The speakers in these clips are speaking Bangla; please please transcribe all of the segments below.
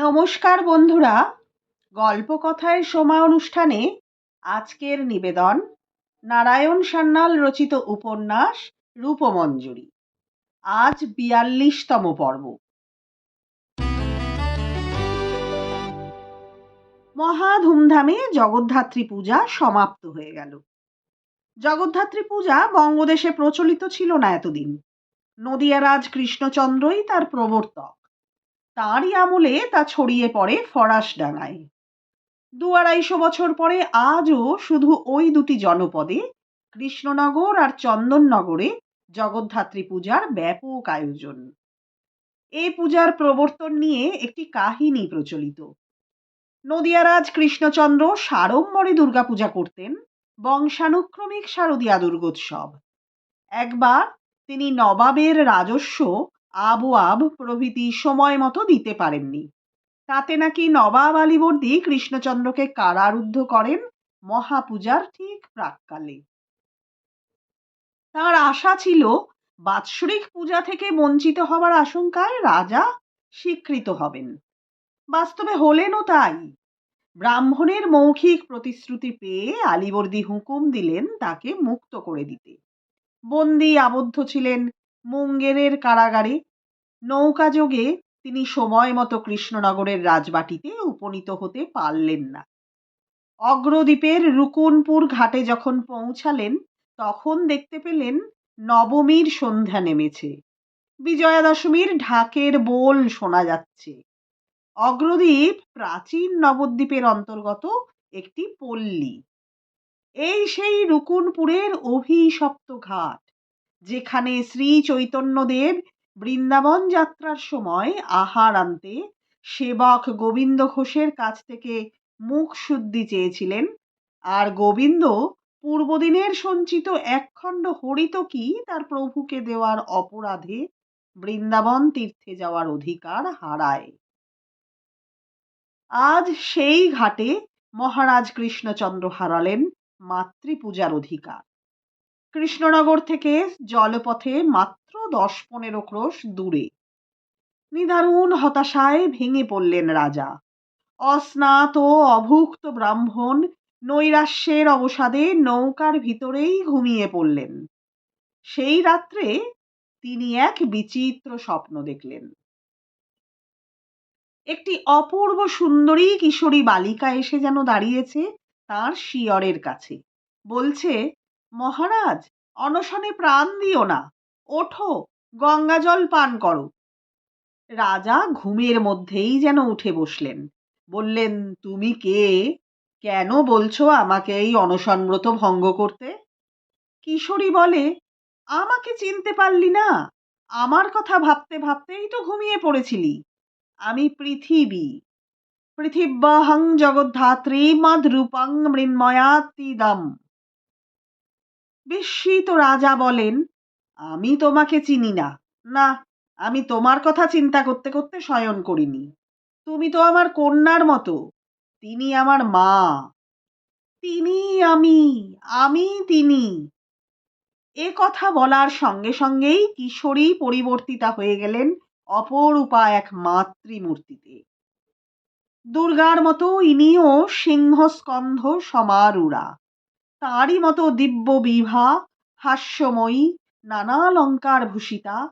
নমস্কার বন্ধুরা গল্প কথায় সময় অনুষ্ঠানে আজকের নিবেদন, নারায়ণ সান্যাল রচিত উপন্যাস, রূপমঞ্জুরি। আজ বিয়াল্লিশতম পর্ব। মহা ধুমধামে জগদ্ধাত্রী পূজা সমাপ্ত হয়ে গেল। জগদ্ধাত্রী পূজা বঙ্গদেশে প্রচলিত ছিল না এতদিন। নদিয়ারাজ কৃষ্ণচন্দ্রই তার প্রবর্তক। তাঁরই আমলে তা ছড়িয়ে পড়ে ফরাসডাঙ্গায় দু আড়াইশো বছর পরে আজও শুধু ওই দুটি জনপদে, কৃষ্ণনগর আর চন্দননগরে জগদ্ধাত্রী পূজার ব্যাপক আয়োজন। এই পূজার প্রবর্তন নিয়ে একটি কাহিনী প্রচলিত। নদিয়ারাজ কৃষ্ণচন্দ্র সাড়ম্বরে দুর্গাপূজা করতেন বংশানুক্রমিক শারদীয়া দুর্গোৎসব। একবার তিনি নবাবের রাজস্ব আবওয়াব প্রভৃতি সময় মতো দিতে পারেননি। তাতে নাকি নবাব আলীবর্দী কৃষ্ণচন্দ্রকে কারারুদ্ধ করেন মহাপূজার ঠিক প্রাককালে। তার আশা ছিল বাৎসরিক পূজা থেকে বঞ্চিত হওয়ার আশঙ্কায় রাজা স্বীকৃত হবেন। বাস্তবে হলেনও তাই। ব্রাহ্মণের মৌখিক প্রতিশ্রুতি পেয়ে আলীবর্দী হুকুম দিলেন তাকে মুক্ত করে দিতে। বন্দি আবদ্ধ ছিলেন মুঙ্গেরের কারাগারে নৌকাযোগে তিনি সময় মতো কৃষ্ণনগরের রাজবাটিতে উপনীত হতে পারলেন না। অগ্রদ্বীপের রুকুনপুর ঘাটে যখন পৌঁছালেন, তখন দেখতে পেলেন নবমীর সন্ধ্যা নেমেছে। বিজয়া দশমীর ঢাকের বোল শোনা যাচ্ছে। অগ্রদ্বীপ প্রাচীন নবদ্বীপের অন্তর্গত একটি পল্লী। এই সেই রুকুনপুরের অভিশপ্ত ঘাট। যেখানে শ্রী চৈতন্যদেব বৃন্দাবন যাত্রার সময় আহার আনতে সেবক গোবিন্দ ঘোষের কাছ থেকে মুখ শুদ্ধি চেয়েছিলেন। আর গোবিন্দ পূর্বদিনের সঞ্চিত একখণ্ড হরিত কি তার প্রভুকে দেওয়ার অপরাধে বৃন্দাবন তীর্থে যাওয়ার অধিকার হারায়। আজ সেই ঘাটে মহারাজ কৃষ্ণচন্দ্র হারালেন মাতৃপূজার অধিকার। কৃষ্ণনগর থেকে জলপথে মাত্র দশ পনেরো ক্রোশ দূরে। নিদারুণ হতাশায় ভেঙে পড়লেন রাজা। অস্নাত ও অভুক্ত ব্রাহ্মণ নৈরাশ্যের অবসাদে নৌকার ভিতরেই ঘুমিয়ে পড়লেন। সেই রাত্রে তিনি এক বিচিত্র স্বপ্ন দেখলেন। একটি অপূর্ব সুন্দরী কিশোরী বালিকা এসে যেন দাঁড়িয়েছে তার শিয়রের কাছে। বলছে মহারাজ, অনশনে প্রাণ দিও না। ওঠো গঙ্গা জল পান করো। রাজা ঘুমের মধ্যেই যেন উঠে বসলেন। বললেন, তুমি কে? কেন বলছো আমাকে এই অনশনব্রত ভঙ্গ করতে? কিশোরী বলে, আমাকে চিনতে পারলি না। আমার কথা ভাবতে ভাবতেই তো ঘুমিয়ে পড়েছিলি। আমি পৃথিবী। পৃথিব্যাহং জগদ্ধাত্রী মদ্রূপং মৃন্ময়াতিদম। বিস্মিত রাজা বলেন। আমি তোমাকে চিনি না। না, আমি তোমার কথা চিন্তা করতে করতে শয়ন করিনি। তুমি তো আমার কন্যার মতো। তিনি আমার মা। তিনি আমি আমি তিনি। এ কথা বলার সঙ্গে সঙ্গেই কিশোরী পরিবর্তিতা হয়ে গেলেন অপরূপা এক মাতৃমূর্তিতে। দুর্গার মতো ইনিও সিংহস্কন্ধ সমারুরা তাঁরই মতো দিব্য বিভা, হাস্যময়ী, নানা নানালঙ্কার ভূষিতা,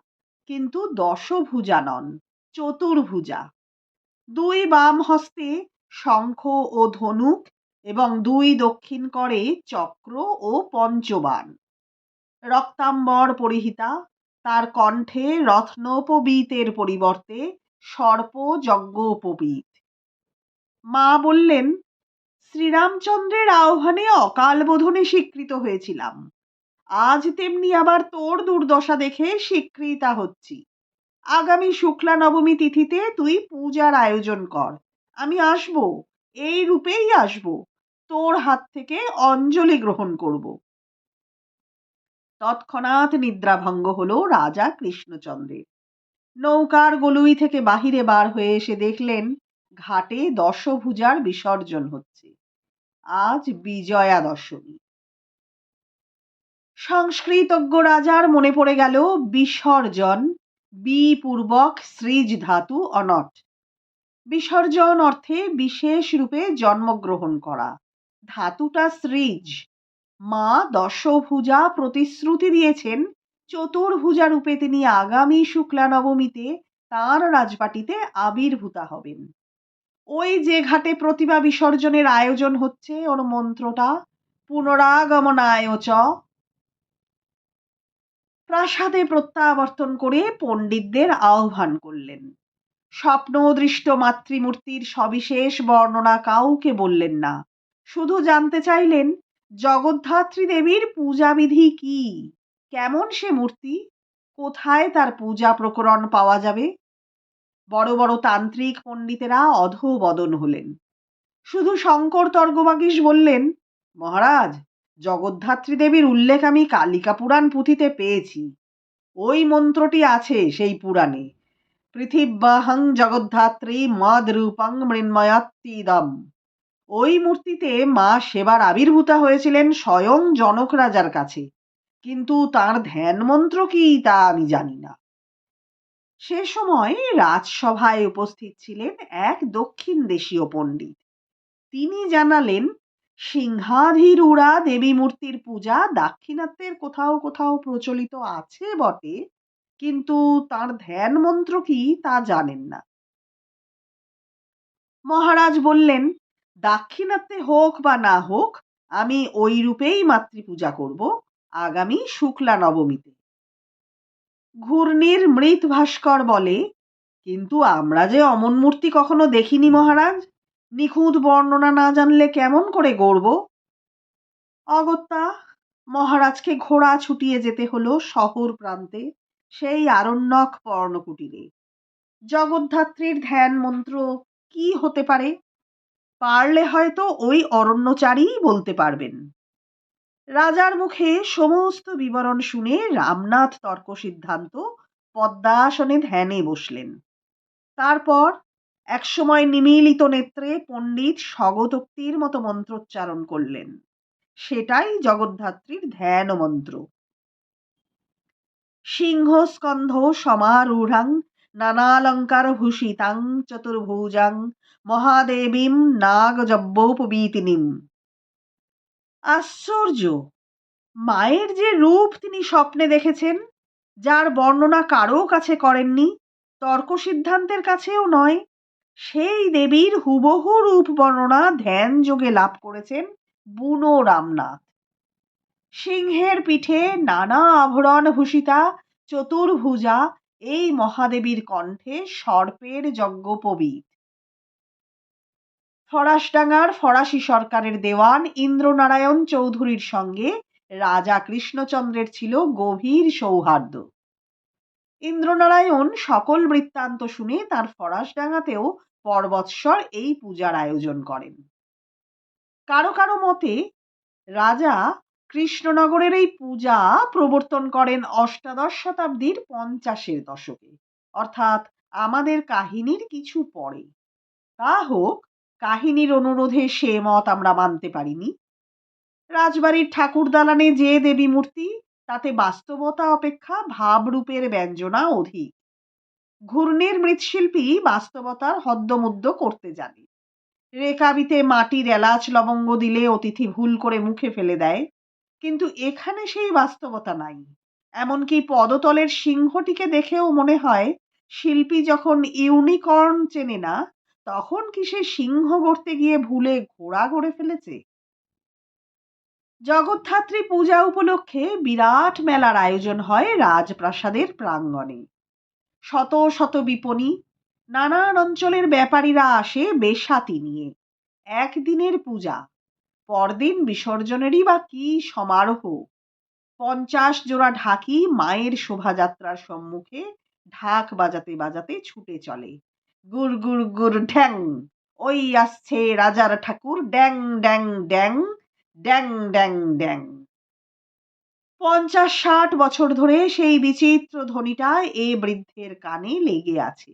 কিন্তু দশভুজা নন, চতুর্ভুজা। দুই বাম হস্তে শঙ্খ ও ধনুক এবং দুই দক্ষিণ করে চক্র ও পঞ্চবান। রক্তাম্বর পরিহিতা, তার কণ্ঠে রত্নোপবীতের পরিবর্তে সর্প যজ্ঞোপবীত মা বললেন শ্রীরামচন্দ্রের আহ্বানে অকাল বোধনে স্বীকৃত হয়েছিলাম। আজ তেমনি আবার তোর দুর্দশা দেখে স্বীকৃতা হচ্ছি। আগামী শুক্লা নবমী তিথিতে তুই পূজার আয়োজন কর। আমি আসব, এই রূপেই আসব। তোর হাত থেকে অঞ্জলি গ্রহণ করব। তৎক্ষণাৎ নিদ্রাভঙ্গ হলো রাজা কৃষ্ণচন্দ্রের। নৌকার গলুই থেকে বাহিরে বার হয়ে এসে দেখলেন, ঘাটে দশভুজার বিসর্জন হচ্ছে। আজ বিজয়া দশমী সংস্কৃতজ্ঞ রাজার মনে পড়ে গেল বিসর্জন বিপূর্বক সৃজ ধাতু অনট। বিসর্জন অর্থে বিশেষ রূপে জন্মগ্রহণ করা। ধাতুটা সৃজ। মা দশভুজা প্রতিশ্রুতি দিয়েছেন চতুর্ভুজা রূপে তিনি আগামী শুক্লা নবমীতে তাঁর রাজবাটিতে আবির্ভূতা হবেন। ওই যে ঘাটে প্রতিভা বিসর্জনের আয়োজন হচ্ছে, ওর মন্ত্রটা। পুনরাগমনায় চ। প্রাসাদে প্রত্যাবর্তন করে পণ্ডিতদের আহ্বান করলেন। স্বপ্নদৃষ্ট মাতৃমূর্তির সবিশেষ বর্ণনা কাউকে বললেন না। শুধু জানতে চাইলেন, জগদ্ধাত্রী দেবীর পূজাবিধি কি? কেমন সে মূর্তি? কোথায় তার পূজা প্রকরণ পাওয়া যাবে? বড় বড় তান্ত্রিক পণ্ডিতেরা অধোবদন হলেন। শুধু শঙ্কর তর্গবাগীশ বললেন, মহারাজ, জগদ্ধাত্রী দেবীর উল্লেখ আমি কালিকা পুরাণ পুঁথিতে পেয়েছি। ওই মন্ত্রটি আছে সেই পুরাণে পৃথিব্যাহং জগদ্ধাত্রী মদ রূপং মৃন্ময়াত্তিদম। ওই মূর্তিতে মা সেবার আবির্ভূতা হয়েছিলেন স্বয়ং জনক রাজার কাছে। কিন্তু তার ধ্যান মন্ত্র কি তা আমি জানি না। সে সময় রাজসভায় উপস্থিত ছিলেন এক দক্ষিণ দেশীয় পণ্ডিত। তিনি জানালেন সিংহাধীরুড়া দেবী মূর্তির পূজা দাক্ষিণাত্যের কোথাও কোথাও প্রচলিত আছে বটে, কিন্তু তার ধ্যান মন্ত্র কি তা জানেন না। মহারাজ বললেন, দাক্ষিণাত্যে হোক বা না হোক, আমি ওই রূপেই মাতৃপূজা করব, আগামী শুক্লা নবমীতে। ঘূর্ণির মৃত ভাস্কর বলে। কিন্তু আমরা যে অমন মূর্তি কখনো দেখিনি মহারাজ, নিখুঁত বর্ণনা না জানলে কেমন করে গড়ব? অগত্যা, মহারাজকে ঘোড়া ছুটিয়ে যেতে হলো শহর প্রান্তে, সেই আরণ্যক পর্ণকুটিরে। জগদ্ধাত্রীর ধ্যান মন্ত্র কি হতে পারে? পারলে হয়তো ওই অরণ্যচারীই বলতে পারবেন। রাজার মুখে সমস্ত বিবরণ শুনে রামনাথ তর্ক সিদ্ধান্ত পদ্মাসনে ধ্যানে বসলেন। তারপর একসময় নিমিলিত নেত্রে পণ্ডিত স্বগতোক্তির মতো মন্ত্রোচ্চারণ করলেন। সেটাই জগদ্ধাত্রীর ধ্যান মন্ত্র। সিংহস্কন্ধ সমারূঢ়াং নানালঙ্কার ভূষিতাং চতুর্ভুজাং মহাদেবীম নাগজব্যোপবীতিনীম আশ্চর্য। মায়ের যে রূপ তিনি স্বপ্নে দেখেছেন, যার বর্ণনা কারও কাছে করেননি তর্ক সিদ্ধান্তের কাছেও নয়, সেই দেবীর হুবহু রূপ বর্ণনা ধ্যান যোগে লাভ করেছেন বুনো রামনাথ। সিংহের পিঠে নানা আভরণ ভূষিতা, চতুর্ভুজা, এই মহাদেবীর কণ্ঠে সর্পের যজ্ঞোপবীত ফরাসডাঙ্গার ফরাসি সরকারের দেওয়ান ইন্দ্রনারায়ণ চৌধুরীর সঙ্গে রাজা কৃষ্ণচন্দ্রের ছিল গভীর সৌহার্দ্য। ইন্দ্রনারায়ণ সকল বৃত্তান্ত শুনে তার ফরাসডাঙ্গাতেও পর্বৎসর এই পূজার আয়োজন করেন। কারও কারও মতে রাজা কৃষ্ণনগরের এই পূজা প্রবর্তন করেন অষ্টাদশ শতাব্দীর পঞ্চাশের দশকে, অর্থাৎ আমাদের কাহিনীর কিছু পরে। তা হোক কাহিনীর অনুরোধে সে মত আমরা মানতে পারিনি। রাজবাড়ির ঠাকুর দালানে যে দেবী মূর্তি, তাতে বাস্তবতা অপেক্ষা ভাবরূপের ব্যঞ্জনা অধিক। ঘূর্ণির মৃৎশিল্পী বাস্তবতার হদ্দমুদ্দ করতে জানে। রেকাবিতে মাটির এলাচ লবঙ্গ দিলে অতিথি ভুল করে মুখে ফেলে দেয়, কিন্তু এখানে সেই বাস্তবতা নাই। এমনকি পদতলের সিংহটিকে দেখেও মনে হয়, শিল্পী যখন ইউনিকর্ন চেনে না তখন কি সে সিংহ গড়তে গিয়ে ভুলে ঘোড়া গড়ে ফেলেছে? জগদ্ধাত্রী পূজা উপলক্ষে বিরাট মেলার আয়োজন হয় রাজপ্রাসাদের প্রাঙ্গণে। শত শত বিপণী, নানান অঞ্চলের ব্যাপারীরা আসে বেশাতি নিয়ে। একদিনের পূজা, পরদিন বিসর্জনেরই বা কি সমারোহ। পঞ্চাশ জোড়া ঢাকি মায়ের শোভাযাত্রার সম্মুখে ঢাক বাজাতে বাজাতে ছুটে চলে। গুর গুর গুর ঢ্যাং। ওই আসছে রাজার ঠাকুর, ড্যাং ড্যাং ড্যাং ড্যাং ড্যাং ড্যাং। পঞ্চাশ ষাট বছর ধরে সেই বিচিত্র ধ্বনিটা এ বৃদ্ধের কানে লেগে আছে।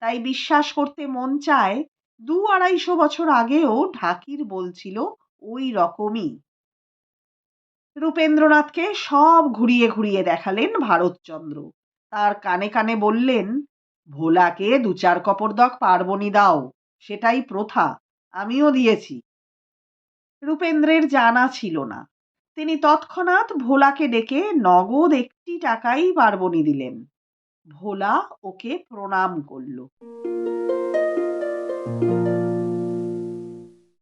তাই বিশ্বাস করতে মন চায়, দু আড়াইশো বছর আগেও ঢাকির বলছিল ওই রকমই। রূপেন্দ্রনাথকে সব ঘুরিয়ে ঘুরিয়ে দেখালেন ভারতচন্দ্র। তার কানে কানে বললেন ভোলাকে দু চার কপরদক পার্বণী দাও, সেটাই প্রথা, আমিও দিয়েছি। রূপেন্দ্রের জানা ছিল না। তিনি তৎক্ষণাৎ ভোলাকে ডেকে নগদ একটি টাকাই পার্বণী দিলেন। ভোলা ওকে প্রণাম করল।